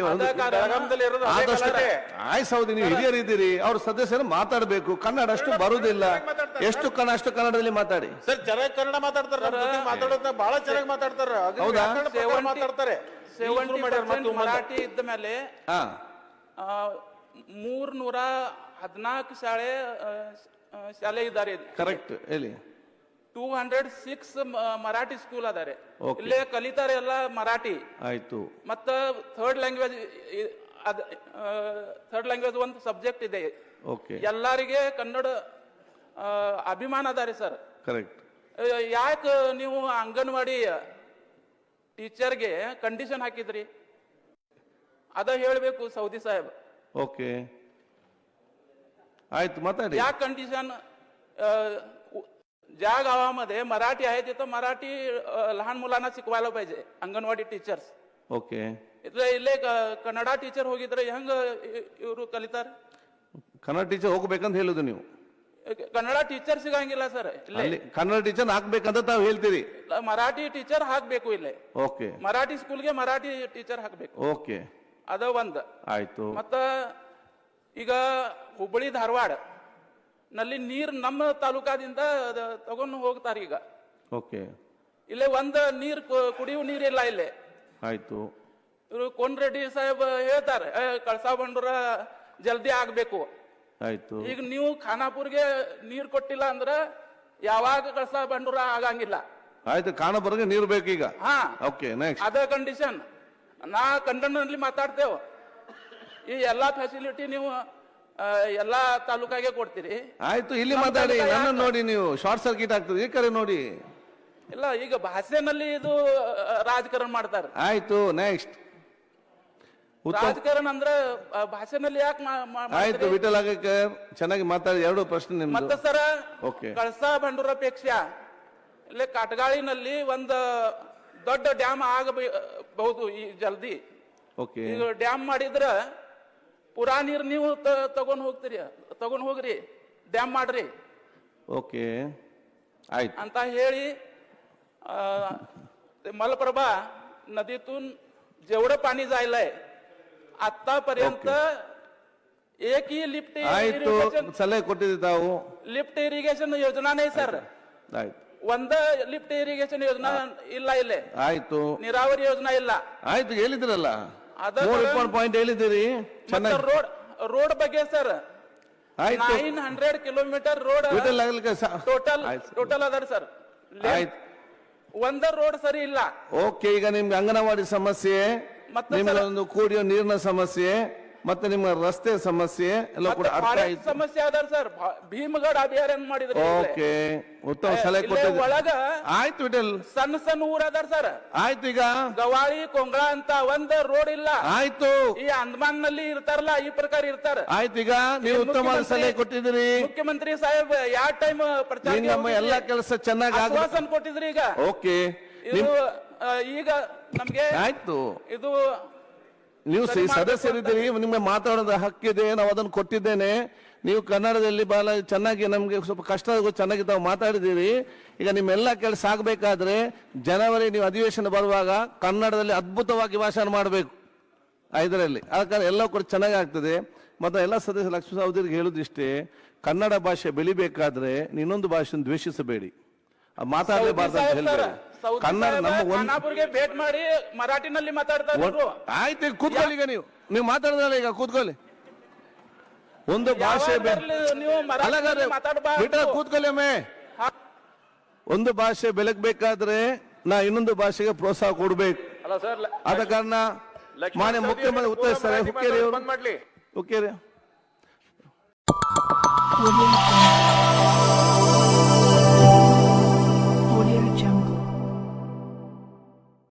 ಒಂದು- ಬೆಳಗಾಂದಲ್ಲಿ ಇರೋದು ಅದೇ ಆದಷ್ಟು ಕನ್ನಡ. ಆಯ್ ಸೌದಿ ನೀವು ಹಿರಿಯರಿದ್ದೀರಿ ಅವ್ರ ಸದಸ್ಯರು ಮಾತಾಡಬೇಕು ಕನ್ನಡ ಅಷ್ಟು ಬರುವುದಿಲ್ಲ. ಎಷ್ಟು ಕನ್ನಡ ಅಷ್ಟು ಕನ್ನಡದಲ್ಲಿ ಮಾತಾಡಿ. ಸರ್ ಚೆನ್ನಾಗಿ ಕನ್ನಡ ಮಾತಾಡ್ತಾರೆ ನಮ್ಮ ಜೊತೆ ಮಾತಾಡೋದ ಬಹಳ ಚೆನ್ನಾಗಿ ಮಾತಾಡ್ತಾರೆ. ಹೌದಾ? ಮಾತಾಡ್ತಾರೆ. ಮರಾಠಿ ಇದ್ದ ಮೇಲೆ ಹಾ. ಮೂರ್ ನೂರ ಹದಿನಾಲ್ಕು ಶಾಲೆ ಶಾಲೆ ಇದ್ದಾರೆ ಕರೆಕ್ಟ್ ಹೇಳಿ. Two hundred six Marathi school ಅದಾರೆ. Okay. ಇಲ್ಲೇ ಕಲಿತಾರೆ ಎಲ್ಲ ಮರಾಠಿ. ಆಯ್ತು. ಮತ್ತ ಥರ್ಡ್ ಲ್ಯಾಂಗ್ವೇಜ್ ಥರ್ಡ್ ಲ್ಯಾಂಗ್ವೇಜ್ ಒಂದು ಸಬ್ಜೆಕ್ಟ್ ಇದೆ. ಓಕೆ ಎಲ್ಲರಿಗೆ ಕನ್ನಡ ಅಭಿಮಾನ ಅದಾರೆ ಸರ್. ಕರೆಕ್ಟ್ ಯಾಕೆ ನೀವು ಅಂಗನವಾಡಿ ಟೀಚರ್ಗೆ ಕಂಡೀಷನ್ ಹಾಕಿದ್ರಿ? ಅದ ಹೇಳಬೇಕು ಸೌದಿ ಸಾಹೇಬ್. ಓಕೆ ಆಯ್ತು ಮಾತಾಡಿ. ಯಾಕೆ ಕಂಡೀಷನ್ ज्या गावामध्ये मराठी आहे तिथं मराठी अ, लहान मुलांना शिकवायला पाहिजे अंगणवाडी टीचर्स ಓಕೆ ಇದ್ರೆ ಇಲ್ಲೇ ಕ- ಕನ್ನಡ ಟೀಚರ್ ಹೋಗಿದ್ರೆ ಹೆಂಗ ಇವರು ಕಲಿತಾರ ಕನ್ನಡ ಟೀಚರ್ ಹೋಗ್ಬೇಕಂತ ಹೇಳುದು ನೀವು ಕನ್ನಡ ಟೀಚರ್ ಸಿಗಂಗಿಲ್ಲ ಸರ್ ಇಲ್ಲೇ ಅಲ್ಲಿ ಕನ್ನಡ ಟೀಚರ್ ಹಾಕ್ಬೇಕಂತ ತಾವು ಹೇಳ್ತೀರಿ ಮರಾಠಿ ಟೀಚರ್ ಹಾಕ್ಬೇಕು ಇಲ್ಲೇ ಓಕೆ ಮರಾಠಿ ಸ್ಕೂಲ್ಗೆ ಮರಾಠಿ ಟೀಚರ್ ಹಾಕ್ಬೇಕು ಓಕೆ ಅದ ಒಂದ್ ಆಯ್ತು ಮತ್ತ ಈಗ ಹುಬ್ಬಳ್ಳಿ ಧಾರವಾಡ ನಲ್ಲಿ ನೀರ್ ನಮ್ಮ ತಾಲೂಕಾದಿಂದ ತಗೊಂಡು ಹೋಗ್ತಾರೆ ಈಗ. ಓಕೆ. ಇಲ್ಲೇ ಒಂದ್ ನೀರ್ ಕುಡಿಯುವ ನೀರಿಲ್ಲ ಇಲ್ಲೇ ಆಯ್ತು. ಇವರು ಕೊಂಡ್ರೆಡ್ಡಿ ರೆಡ್ಡಿ ಸಾಹೇಬ್ ಹೇಳ್ತಾರೆ "ಏ, ಕಳಸಾ ಬಂಡೂರ ಜಲ್ದಿ ಆಗ್ಬೇಕು. ಆಯ್ತು. ಈಗ ನೀವು ಖಾನಾಪುರ್ಗೆ ನೀರ್ ಕೊಟ್ಟಿಲ್ಲ ಅಂದ್ರ ಯಾವಾಗ ಕಳಸಾ ಬಂಡೂರ ಆಗಂಗಿಲ್ಲ. ಆಯ್ತು ಖಾನಾಪುರ್ಗೆ ನೀರು ಬೇಕೀಗ ಹಾ. ಓಕೆ ನೆಕ್ಸ್ಟ್ ಅದ ಕಂಡೀಷನ್ ನಾ ಕಂಡನಲ್ಲಿ ಮಾತಾಡ್ತೇವೆ. ಈ ಎಲ್ಲಾ ಫೆಸಿಲಿಟಿ ನೀವು ಎಲ್ಲಾ ತಾಲೂಕಾಗೆ ಕೊಡ್ತೀರಿ. ಆಯ್ತು ಇಲ್ಲಿ ಮಾತಾಡಿ ನನ್ನ ನೋಡಿ ನೀವು ಶಾರ್ಟ್ ಸರ್ಕ್ಯೂಟ್ ಆಗ್ತದೆ ಈ ಕಡೆ ನೋಡಿ. ಇಲ್ಲ ಈಗ ಭಾಷೆನಲ್ಲಿ ಇದು ರಾಜಕಾರಣ ಮಾಡ್ತಾರೆ. ಆಯ್ತು ನೆಕ್ಸ್ಟ್ ರಾಜಕಾರಣ ಅಂದ್ರೆ ಭಾಷೆನಲ್ಲಿ ಯಾಕೆ ಆಯ್ತು ವಿಠಲ್ ಆಗಕ್ಕೆ ಚೆನ್ನಾಗಿ ಮಾತಾಡಿ ಎರಡು ಪ್ರಶ್ನೆ ನಿಮ್ದು. ಮತ್ತೆ ಸರ ಓಕೆ. ಕಳಸಾ ಬಂಡೂರಪೇಕ್ಷ ಇಲ್ಲೇ ಕಾಟಗಾಳಿನಲ್ಲಿ ಒಂದು ದೊಡ್ಡ ಡ್ಯಾಮ್ ಆಗಬಹುದು ಈ ಜಲ್ದಿ. ಓಕೆ. ಈಗ ಡ್ಯಾಮ್ ಮಾಡಿದ್ರ ಪುರಾ ನೀರ್ ನೀವು ತ- ತಗೊಂಡ್ ಹೋಗ್ತೀರಿ ತಗೊಂಡ್ ಹೋಗ್ರಿ ಡ್ಯಾಮ್ ಮಾಡ್ರಿ ಓಕೆ ಆಯ್ತು ಅಂತ ಹೇಳಿ आ, ते मलप्रभा नदीतून जेवढं पाणी जायलंय आतापर्यंत एकही लिफ्ट ಆಯ್ತು इरिगेशन ಸಲಹೆ ಕೊಟ್ಟಿದ್ದೀವಿ ತಾವು लिफ्ट इरिगेशन योजना नाही सर ಆಯ್ತು ಒಂದ ಲಿಫ್ಟ್ ಇರಿಗೇಷನ್ ಯೋಜನಾ ಇಲ್ಲ ಇಲ್ಲೇ ಆಯ್ತು ನೀರಾವರಿ ಯೋಜನಾ ಇಲ್ಲ ಆಯ್ತು ಹೇಳಿದ್ರಲ್ಲ ಅದ ಮೂರು ಪಾಯಿಂಟ್ ಹೇಳಿದ್ದೀರಿ. ಚೆನ್ನಾಗಿ. ರೋಡ್ ರೋಡ್ ಬಗ್ಗೆ ಸರ್ ಆಯ್ತು. Nine hundred kilometre road Vithal ಆಗ್ಲಿಕ್ಕೆ ಸ- ಟೋಟಲ್ ಆಯ್ತು. ಟೋಟಲ್ ಅದಾರ ಸರ್. ಆಯ್ತು. ಒಂದ ರೋಡ್ ಸರಿ ಇಲ್ಲ. ಓಕೆ ಈಗ ನಿಮ್ಗೆ ಅಂಗನವಾಡಿ ಸಮಸ್ಯೆ ಮತ್ತೆ ನಿಮ್ಗೆ ಸರ್- ಒಂದು ಕುಡಿಯೋ ನೀರಿನ ಸಮಸ್ಯೆ. ಮತ್ತೆ ನಿಮ್ಮ ರಸ್ತೆ ಸಮಸ್ಯೆ ಎಲ್ಲ ಕೂಡ ಅರ್ಥ forest ಆಯ್ತು. ಸಮಸ್ಯೆ ಅದಾರ ಸರ್ ಭೀಮಗಡ ಅಭಯಾರಣ್ಯ ಮಾಡಿದ್ರಿ ಓಕೆ ಉತ್ತಮ ಸಲಹೆ ಕೊಟ್ಟಿದ್ದೀರಿ ಒಳಗ ಆಯ್ತು ವಿಠಲ್. ಸಣ್ಣ ಸಣ್ಣ ಊರ ಅದಾರ ಸರ್. ಆಯ್ತು ಈಗ. ಗವಾಳಿ ಕೊಂಗಳ ಅಂತ ಒಂದ್ ರೋಡ್ ಇಲ್ಲ. ಆಯ್ತು. ಈ ಅಂದಮಾನ್ನಲ್ಲಿ ಇರ್ತಾರಲ್ಲ ಈ ಪ್ರಕಾರ ಇರ್ತಾರ. ಆಯ್ತು ಈಗ ನೀವು ಉತ್ತಮ ಮುಖ್ಯಮಂತ್ರಿ- ಸಲಹೆ ಕೊಟ್ಟಿದ್ದೀರಿ. ಮುಖ್ಯಮಂತ್ರಿ ಸಾಹೇಬ್ ಯಾವ ಟೈಮ್ ಪ್ರಚಾರ ಎಲ್ಲ ನಮ್ಮ ಎಲ್ಲಾ ಕೆಲಸ ಚೆನ್ನಾಗಿ ಆಗ ಆಶ್ವಾಸನ ಕೊಟ್ಟಿದ್ರಿ ಈಗ. ಓಕೆ. ಇದು ಆ, ಈಗ ನಮ್ಗೆ ಆಯ್ತು. ಇದು ನೀವು ಸದಸ್ಯರಿದ್ದೀರಿ ನಿಮಗೆ ಮಾತಾಡೋದ ಹಕ್ಕಿದೆ ನಾವು ಅದನ್ನು ಕೊಟ್ಟಿದ್ದೇನೆ. ನೀವು ಕನ್ನಡದಲ್ಲಿ ಬಹಳ ಚೆನ್ನಾಗಿ ನಮಗೆ ಸ್ವಲ್ಪ ಕಷ್ಟ ಚೆನ್ನಾಗಿ ತಾವು ಮಾತಾಡಿದ್ದೀರಿ. ಈಗ ನಿಮ್ಮೆಲ್ಲ ಕೆಲಸ ಆಗಬೇಕಾದ್ರೆ ಜನವರಿ ನೀವು ಅಧಿವೇಶನ ಬರುವಾಗ ಕನ್ನಡದಲ್ಲಿ ಅದ್ಭುತವಾಗಿ ಭಾಷಣ ಮಾಡಬೇಕು. ಇದರಲ್ಲಿ ಆ ಕಾರಣ ಎಲ್ಲ ಕೂಡ ಚೆನ್ನಾಗಿ ಆಗ್ತದೆ. ಮತ್ತು ಎಲ್ಲ ಸದಸ್ಯ ಲಕ್ಷ್ಮೀ ಸಹೋದರಿಗೆ ಹೇಳೋದಿಷ್ಟೇ ಕನ್ನಡ ಭಾಷೆ ಬೆಳಿಬೇಕಾದ್ರೆ ಇನ್ನೊಂದು ಭಾಷೆಯನ್ನು ದ್ವೇಷಿಸಬೇಡಿ. ಮಾತಾಡಲೇಬಾರ್ದು ಅಂತ ಸೌದಿ ಕನ್ನಡ ನಮ್ಮ ಒಂದು ಖಾನಾಪುರ್ಗೆ ಭೇಟ್ ಮಾಡಿ ಮರಾಠಿನಲ್ಲಿ ಮಾತಾಡ್ತಾರೆ ಇವ್ರು. ಆಯ್ತು ಈಗ ಕೂತ್ಕೊಳ್ಳಿ ಈಗ ನೀವು. ನೀವು ಮಾತಾಡಿದ್ರಲ್ಲ ಈಗ ಕೂತ್ಕೊಳ್ಳಿ. ಒಂದು ಭಾಷೆ ಬೆ- ಯಾವಾಗಲೂ ನೀವು ಅಲ್ಲಗಾದ್ರೆ ಮರಾಠಿನಲ್ಲಿ ಮಾತಾಡಬಾರ್ದು. ಕೂತ್ಕೊಳ್ಳಿ ಒಮ್ಮೆ. ಒಂದು ಭಾಷೆ ಬೆಳಗ್ಬೇಕಾದ್ರೆ ನಾ ಇನ್ನೊಂದು ಭಾಷೆಗೆ ಪ್ರೋತ್ಸಾಹ ಕೊಡ್ಬೇಕು. ಅಲ್ಲ ಸರ್ ಆದ ಕಾರಣ ಲಕ್ಷ್ಮಣ ಮಾನ್ಯ ಸವದಿ ಮುಖ್ಯಮಂತ್ರಿ ಅವರು ಉತ್ತರಿಸ್ತಾರೆ ಪೂರ ಮರಾಠಿ ಹುಕ್ಕೇರಿ ಮಾತಾಡೋದು ಬಂದ್ ಮಾಡ್ಲಿ. ಹುಕ್ಕೇರಿ.